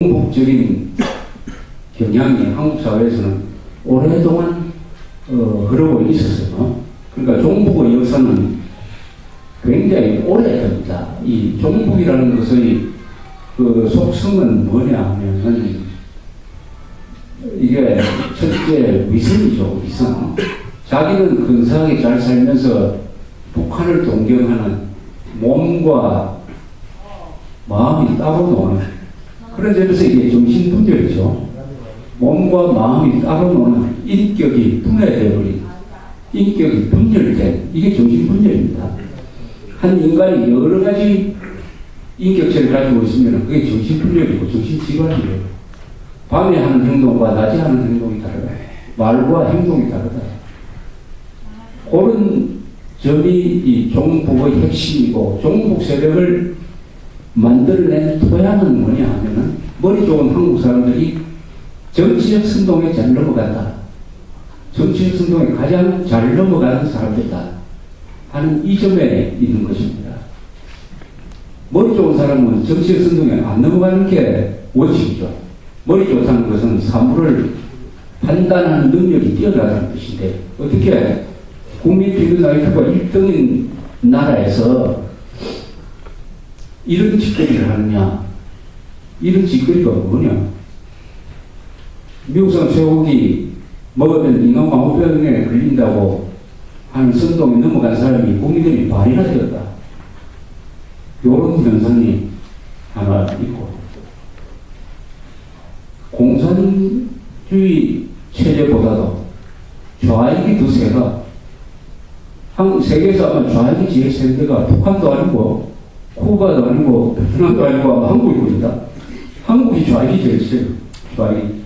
공복적인 경향이 한국 사회에서는 오랫동안 어, 흐르고 있었어요. 그러니까 종북의 역사는 굉장히 오래됩니다. 이 종북이라는 것의 그 속성은 뭐냐 하면은 이게 첫째 위선이죠, 위선. 자기는 근사하게 잘 살면서 북한을 동경하는 몸과 마음이 따로 노는 그런 점에서 이게 정신분열이죠. 몸과 마음이 따로 노는 인격이 분해되어 버린 인격이 분열된 이게 정신분열입니다. 한 인간이 여러 가지 인격체를 가지고 있으면 그게 정신분열이고 정신질환이에요. 밤에 하는 행동과 낮에 하는 행동이 다르다. 말과 행동이 다르다. 그런 점이 이 종북의 핵심이고 종북 세력을 만들어낸 토양은 뭐냐 하면은 머리 좋은 한국 사람들이 정치적 선동에 잘 넘어간다. 정치적 선동에 가장 잘 넘어가는 사람들이다. 하는 이 점에 있는 것입니다. 머리 좋은 사람은 정치적 선동에 안 넘어가는 게 원칙이죠. 머리 좋다는 것은 사물을 판단하는 능력이 뛰어나다는 뜻인데 어떻게 국민 IQ가 1등인 나라에서 이런 짓거리를 하느냐? 이런 짓거리가 뭐냐? 미국산 쇠고기 먹으면 인공 광우병에 걸린다고 하는 선동에 넘어간 사람이 국민들이 반이나 되었다. 이런 현상이 하나 있고 공산주의 체제보다도 좌익이 더 세가 한 세계에서 아마 좌익이 제일 센 데가 북한도 아니고 쿠바도 아니고 베트남도 아니고 아마 한국이거든요. 한국이 좌익이 세요. 좌익.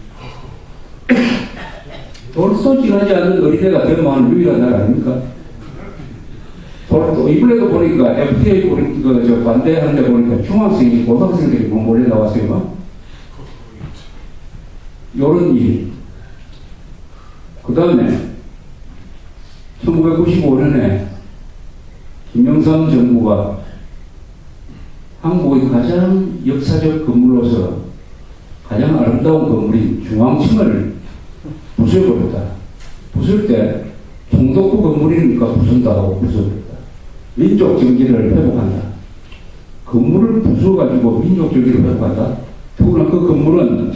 벌써 지나지 않는 어린애가 되면 유일한 나라 아닙니까? 또 이번에도 보니까 FTA 보니까 저 반대하는데 보니까 중학생이 고등학생들이 뭐 몰래 나왔어요. 막. 요런 일. 그 다음에 1995년에 김영삼 정부가 한국의 가장 역사적 건물로서 가장 아름다운 건물인 중앙층을 부숴버렸다. 부술 때 총독부 건물이니까 부순다고 부숴버렸다. 민족 정기를 회복한다. 건물을 부숴가지고 민족 정기를 회복한다. 더구나 그 건물은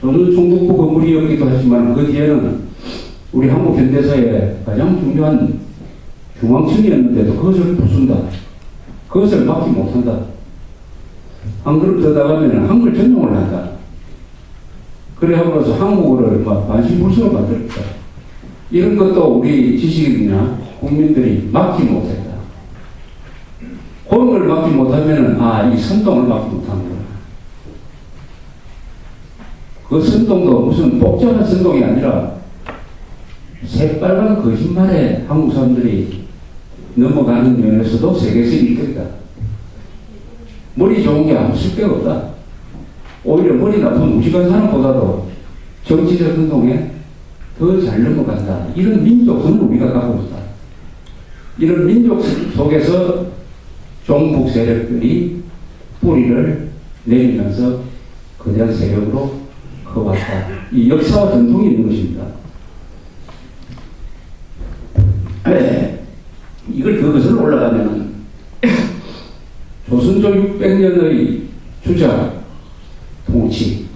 저는 총독부 건물이었기도 하지만 그 뒤에는 우리 한국 현대사의 가장 중요한 중앙층이었는데도 그것을 부순다. 그것을 막지 못한다. 한 걸음 더 나가면 한글 전용을 한다. 그래 함으로써 한국어를 막 반신불수로 만들었다. 이런 것도 우리 지식인이나 국민들이 막지 못했다. 그런 걸 막지 못하면 아, 이 선동을 막지 못한다. 그 선동도 무슨 복잡한 선동이 아니라 새빨간 거짓말에 한국 사람들이 넘어가는 면에서도 세계에서 1등이다. 머리 좋은 게 아무 쓸데가 없다. 오히려 머리 나쁜 무식한 사람보다도 정치적 행동에 더 잘 넘어간다. 이런 민족성을 우리가 갖고 있다. 이런 민족 속에서 종북 세력들이 뿌리를 내리면서 거대한 세력으로 커왔다. 이 역사와 전통이 있는 것입니다. 네. 이걸 더 거슬러 올라가면 조선조 600년의 주자 통치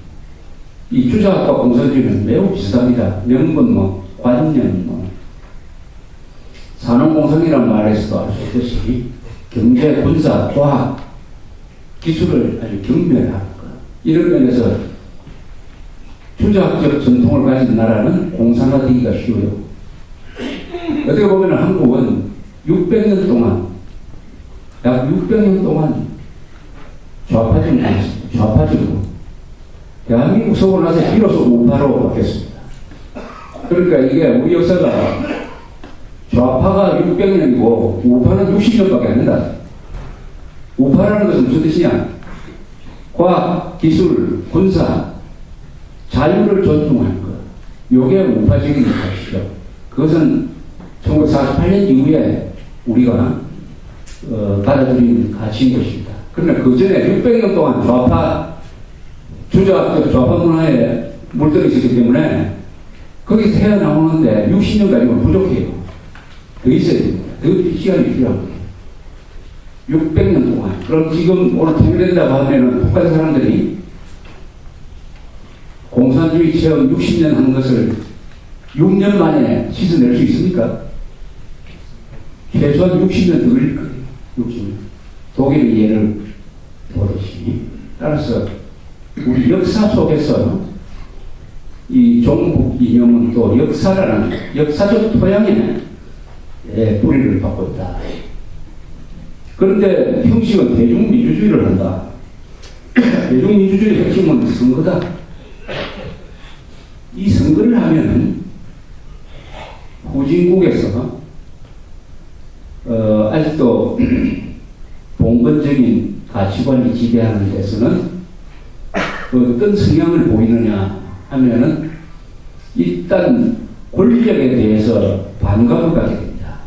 이 주자학과 공산주의는 매우 비슷합니다. 명분 뭐 관념 뭐 산업공상이란 말에서도 알 수 있듯이 경제, 군사, 과학, 기술을 아주 경멸하는 것 이런 면에서 주자학적 전통을 가진 나라는 공산화 되기가 쉬워요. 어떻게 보면 한국은 600년 동안, 약 600년 동안 했습니다. 좌파적으로. 대한민국 서고 나서 비로소 우파로 바뀌었습니다. 그러니까 이게 우리 역사가 좌파가 600년이고 우파는 60년밖에 안 된다. 우파라는 것은 무슨 뜻이냐? 과학, 기술, 군사, 자유를 존중하는 것. 요게 우파적인 것이죠. 그것은 1948년 이후에 우리가 어, 받아들인 가치인 것입니다. 그러나 그 전에 600년 동안 좌파 주자 좌파 문화에 물들어있기 때문에 거기서 헤어나오는데 60년 가지고 부족해요. 더 있어야 됩니다. 더 시간이 필요합니다. 600년 동안. 그럼 지금 오늘 통일된다고 하면은 북한 사람들이 공산주의 체험 60년 한 것을 6년 만에 씻어낼 수 있습니까? 최소한 60년 더 걸릴 거예요. 60년. 독일의 예를 보듯이. 따라서 우리 역사 속에서 이 종북 이념은 또 역사라는 역사적 토양에 예, 뿌리를 받고 있다. 그런데 형식은 대중민주주의를 한다. 대중민주주의의 핵심은 선거다. 이 선거를 하면은 후진국에서 어, 아직도 봉건적인 가치관이 지배하는 데서는 어떤 성향을 보이느냐 하면은 일단 권력에 대해서 반감을 갖게 됩니다.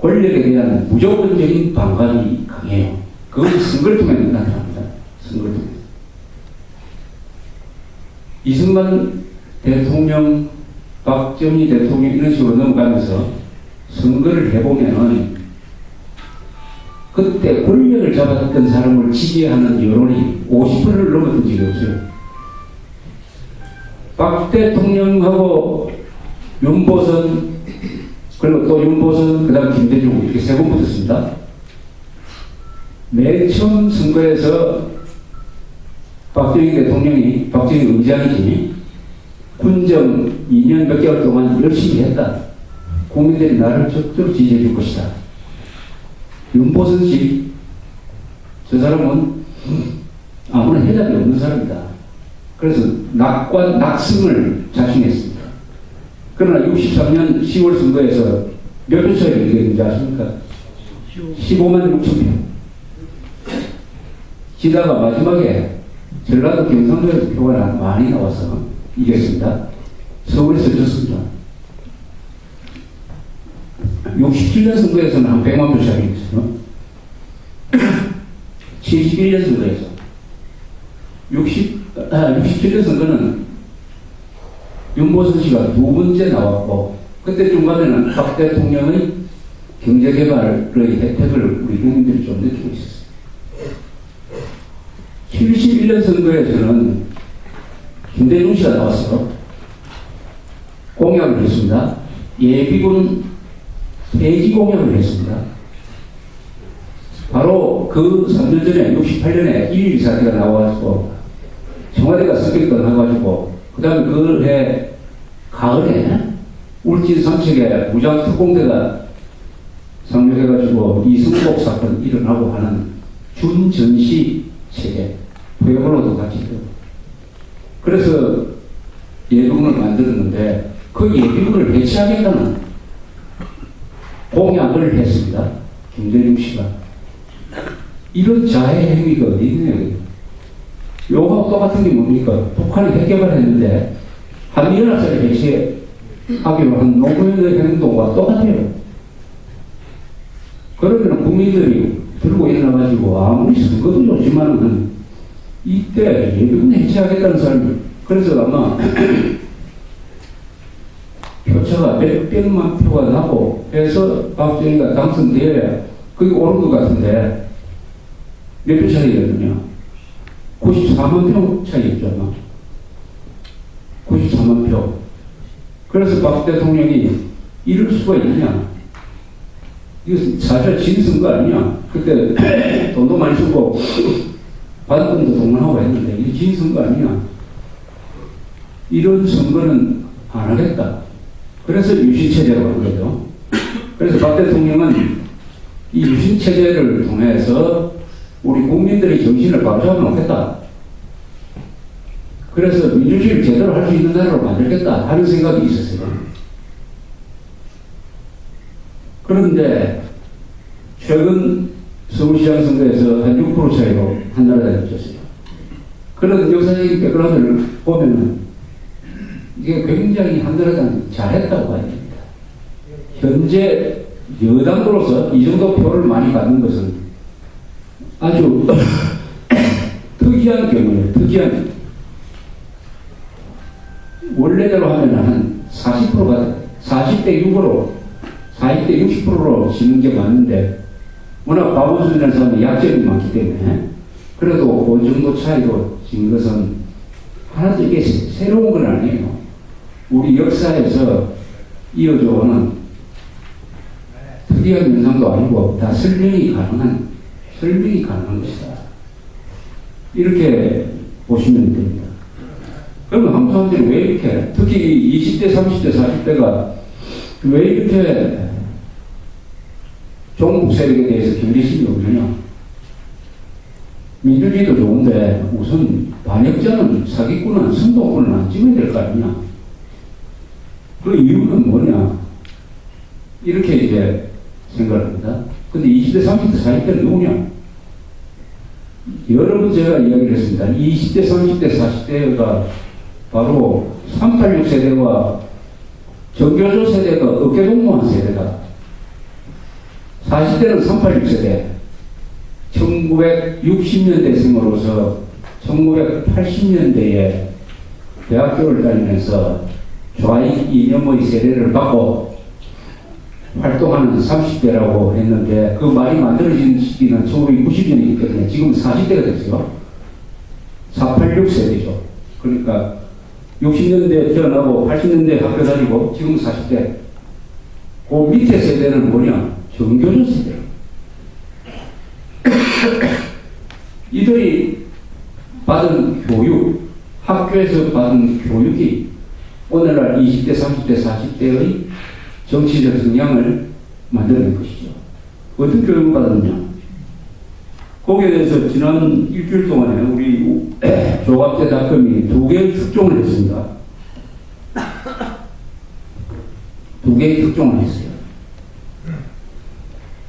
권력에 대한 무조건적인 반감이 강해요. 그것이 선거를 통해 나타납니다. 선거를 통해. 이승만 대통령, 박정희 대통령 이런 식으로 넘어가면서 선거를 해보면은 그때 권력을 잡았던 사람을 지지하는 여론이 50%를 넘었던 적이 없어요. 박 대통령하고 윤보선 그리고 또 윤보선 그 다음 김대중 이렇게 세 번 붙었습니다. 맨 처음 선거에서 박정희 대통령이 박정희 의장이지 군정 2년 몇 개월 동안 열심히 했다. 국민들이 나를 적극 지지해 줄 것이다. 윤보선 씨, 저 사람은 아무나 해답이 없는 사람이다. 그래서 낙관, 낙승을 자신했습니다. 그러나 63년 10월 선거에서 몇 표 차이가 이겼는지 아십니까? 15만 6천 표. 지다가 마지막에 전라도 경상도에서 표가 나- 많이 나와서 이겼습니다. 서울에서 졌습니다. 67년 선거에서는 한 100만 표 차이 있어요. 71년 선거에서 60, 아, 67년 선거는 윤보선 씨가 두 번째 나왔고 그때 중간에는 박 대통령의 경제개발의 혜택을 우리 국민들이 좀 느끼고 있었어요. 71년 선거에서는 김대중 씨가 나왔어요. 공약을 했습니다. 예비군 폐지 공약을 했습니다. 바로 그 3년 전에 68년에 1.1 사태가 나와가지고 청와대가 성격이 떠나가지고 그 다음에 그해 가을에 울진 삼척에 무장 특공대가 상륙해가지고 이승복 사건 일어나고 하는 준전시 체계 포용으로도 같이 그래서 예비군을 만들었는데 그 예비군을 해체하겠다는 공약을 했습니다. 김대중 씨가. 이런 자해 행위가 어디 있느냐. 요하고 똑같은 게 뭡니까? 북한이 핵개발 했는데 한미연합사를 해체하기로 한 노무현의 행동과 똑같아요. 그러면 국민들이 들고 일어나가지고 아무리 선거도 좋지만은 이때 예비군 해체하겠다는 사람이 그래서 아마 표차가 몇 백만 표가 나고 해서 박정희가 당선되어야 그게 옳은 것 같은데 몇 표 차이거든요. 94만 표 차이였죠, 아마. 94만 표. 그래서 박 대통령이 이럴 수가 있냐. 이거 사실 진선거 아니냐. 그때 돈도 많이 쓰고 반금도 동원하고 했는데 이게 진선거 아니냐. 이런 선거는 안 하겠다. 그래서 유신체제라고 한 거죠. 그래서 박 대통령은 이 유신체제를 통해서 우리 국민들의 정신을 바로잡아 놓겠다. 그래서 민주주의를 제대로 할 수 있는 나라로 만들겠다 하는 생각이 있었어요. 그런데 최근 서울시장 선거에서 한 6% 차이로 한나라당이 졌어요. 그런 역사적인 백그라운드를 보면은 이게 굉장히 한나라당이 잘했다고 봐야 됩니다. 현재 여당으로서 이 정도 표를 많이 받는 것은 아주 특이한 경우예요. 특이한 원래대로 하면 한 40%가 40대 6으로 40대 60%로 지는 게 맞는데 워낙 바보수준에서 하면 약점이 많기 때문에 그래도 그 정도 차이로 지는 것은 하나도 이게 새- 새로운 건 아니에요. 우리 역사에서 이어져 오는 특이한 현상도 아니고 다 설명이 가능한 설명이 가능한 것이다. 이렇게 보시면 됩니다. 그러면 한국 사람들이 왜 이렇게 특히 이 20대, 30대, 40대가 왜 이렇게 종북 세력에 대해서 경계심이 없느냐? 민주주의도 좋은데 우선 반역자는 사기꾼은 선동꾼은 안 찍어야 될 거 아니냐? 그 이유는 뭐냐? 이렇게 이제 생각을 합니다. 근데 20대, 30대, 40대는 누구냐? 여러 번 제가 이야기를 했습니다. 20대, 30대, 40대가 바로 386 세대와 정교조 세대가 어깨동무한 세대다. 40대는 386 세대. 1960년대생으로서 1980년대에 대학교를 다니면서 좌익 이념의 세례를 받고 활동하는 30대라고 했는데 그 말이 만들어진 시기는 1990년이기 때문에 지금 40대가 됐어요. 486 세대죠. 그러니까 60년대 태어나고 80년대 학교 다니고 지금 40대. 그 밑에 세대는 뭐냐? 정교조 세대. 이들이 받은 교육, 학교에서 받은 교육이 오늘날 20대, 30대, 40대의 정치적 성향을 만들어낸 것이죠. 어떤 교육을 받았느냐? 거기에 대해서 지난 일주일 동안에 우리 조갑대 닷컴이 두 개의 특종을 했습니다. 두 개의 특종을 했어요.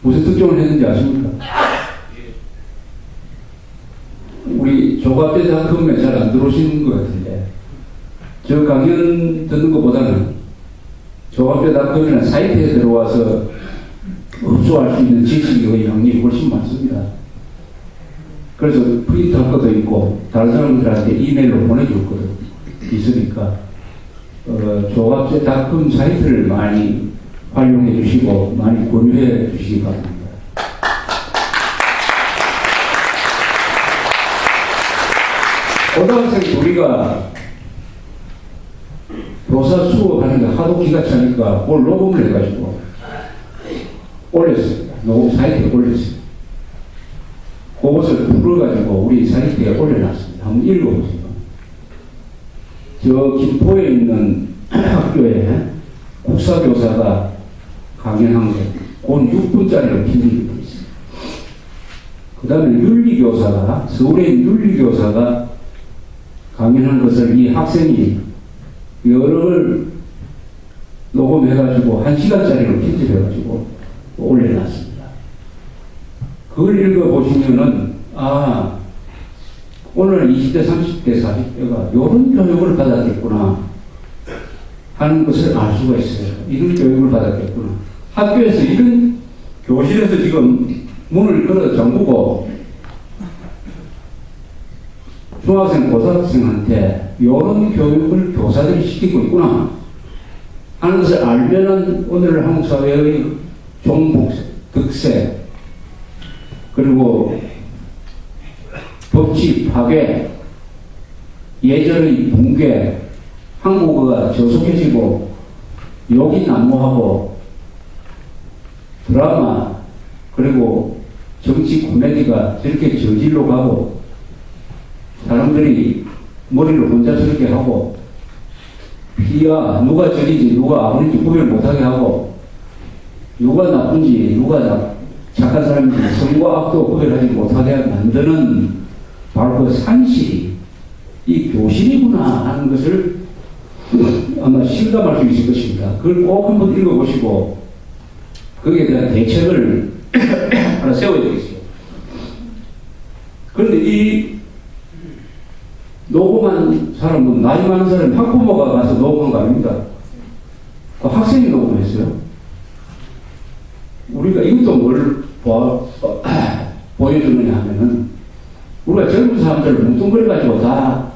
무슨 특종을 했는지 아십니까? 우리 조갑대 닷컴에 잘 안 들어오시는 것 같은데 저 강연 듣는 것보다는 조합대닷컴이나 사이트에 들어와서 흡수할 수 있는 지식의 양이 훨씬 많습니다. 그래서 프린트할 것도 있고 다른 사람들한테 이메일로 보내줄 것도 있으니까 어, 조합대닷컴 사이트를 많이 활용해 주시고 많이 권유해 주시기 바랍니다. 고등학생 우리가 교사 수업하는데 하도 기가 차니까 그걸 녹음을 해가지고 올렸습니다. 녹음 사이트에 올렸습니다. 그것을 풀어가지고 우리 사이트에 올려놨습니다. 한번 읽어보세요. 저 김포에 있는 학교에 국사교사가 강연한 게, 곧 6분짜리로 편집이 되어 있습니다. 그 다음에 윤리교사가, 있는 윤리교사가 강연한 것을 이 학생이 여러를 녹음해가지고 한 시간짜리로 편집해가지고 올려놨습니다. 그걸 읽어보시면은, 아, 오늘 20대, 30대, 40대가 이런 교육을 받았겠구나 하는 것을 알 수가 있어요. 이런 교육을 받았겠구나. 학교에서 이런 교실에서 지금 문을 걸어 잠그고 중학생, 고등학생한테 이런 교육을 교사들이 시키고 있구나 하는 것을 알면은 오늘 한국 사회의 종북, 득세, 그리고 법치 파괴, 예전의 붕괴, 한국어가 저속해지고 욕이 난무하고 드라마 그리고 정치 코미디가 저렇게 저질로 가고 사람들이 머리를 혼자 저렇게 하고 피가 누가 저리지 누가 아무리지 구별 못하게 하고 누가 나쁜지 누가 나- 착한 사람인지 선과 악도 구별하지 못하게 만드는 바로 그 산실이 이 교실이구나 하는 것을 아마 실감할 수 있을 것입니다. 그걸 꼭 한번 읽어보시고 거기에 대한 대책을 하나 세워야 되겠어요. 그런데 이 녹음한 사람은 나이 많은 사람이 학부모가 가서 녹음한 거 아닙니다. 그 학생이 녹음했어요. 우리가 이것도 뭘 보, 보여주느냐 하면은 우리가 젊은 사람들을 뭉뚱그려가지고 다